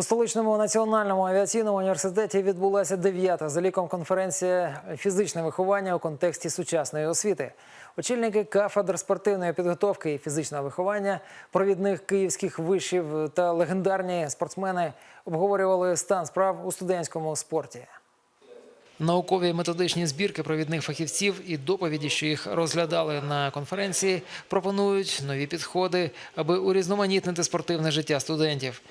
У столичному національному авіаційному університеті відбулася дев'ята за ліком конференція фізичне виховання у контексті сучасної освіти. Очільники кафедр спортивної підготовки і фізичного виховання, провідних київських вишів та легендарні спортсмени обговорювали стан справ у студентському спорті. Наукові методичні збірки провідних фахівців і доповіді, що їх розглядали на конференції, пропонують нові підходи, аби урізноманітнити спортивне життя студентів.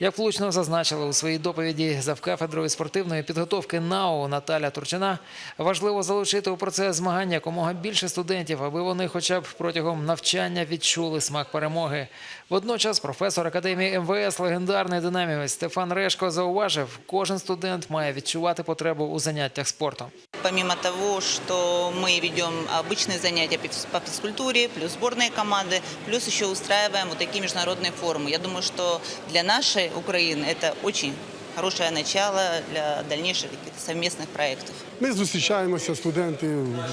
Як влучно зазначила у своїй доповіді завкафедрою спортивної підготовки НАУ Наталя Турчина, важливо залучити у процес змагань якомога більше студентів, аби вони, хоча б протягом навчання, відчули смак перемоги. Водночас, професор академії МВС, легендарний динамівець Стефан Решко зауважив, кожен студент має відчувати потребу у заняттях спортом. Помимо того, что мы ведем обычные занятия по физкультуре, плюс сборные команды, плюс еще устраиваем вот такие международные форумы. Я думаю, что для нашей Украины это очень хорошее начало для дальнейших каких-то совместных проектов. Ми зустрічаємося, студенти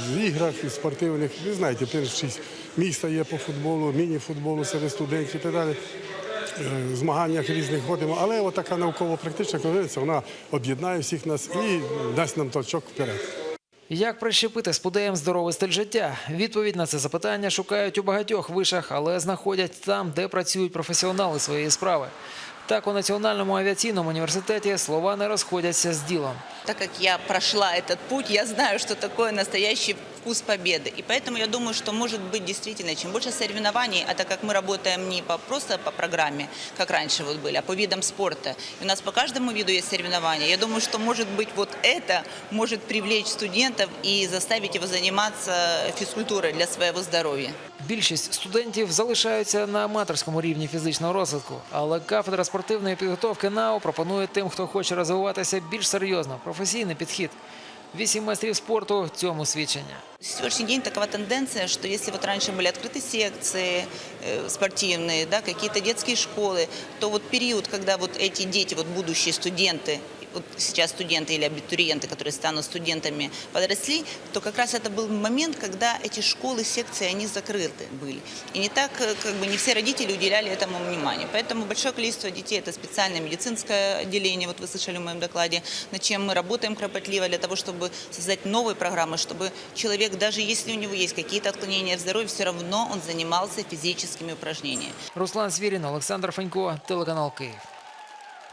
в іграх і спортивних. Ви знаєте, першість міста є по футболу, міні-футболу серед студентів і так далі. Е, Змаганнях різних ходимо, але отака науково-практична конференція, вона об'єднає всіх нас і дасть нам толчок вперед. Як прищепити спудеям здоровий стиль життя? Відповідь на це запитання шукають у багатьох вишах, але знаходять там, де працюють професіонали своєї справи. Так, у Національному авіаційному університеті слова не розходяться з ділом. Так как я прошла этот путь, я знаю, что такое настоящий вкус победы. И поэтому я думаю, что может быть действительно, чем больше соревнований, а так как мы работаем не по, просто по программе, как раньше вот были, а по видам спорта, и у нас по каждому виду есть соревнования, я думаю, что может быть вот это может привлечь студентов и заставить его заниматься физкультурой для своего здоровья. Більшість студентів залишаються на аматорському рівні фізичного розвитку, але кафедра спортивної підготовки НАУ пропонує тим, хто хоче розвиватися більш серйозно, професійний підхід. Вісім майстрів спорту цьому свідчення. В сегодняшний день такова тенденция, что если вот раньше были открыты секции э, спортивные, да, какие-то детские школы, то вот период, когда вот эти дети, вот будущие студенты, вот сейчас студенты или абитуриенты, которые станут студентами, подросли, то как раз это был момент, когда эти школы, секции, они закрыты были. И не так, э, как бы не все родители уделяли этому внимание. Поэтому большое количество детей, это специальное медицинское отделение, вот вы слышали в моем докладе, над чем мы работаем кропотливо для того, чтобы создать новые программы, чтобы человек, даже если у него есть какие-то отклонения в здоровье, все равно он занимался физическими упражнениями. Руслан Свірін, Олександр Фенько, телеканал Київ.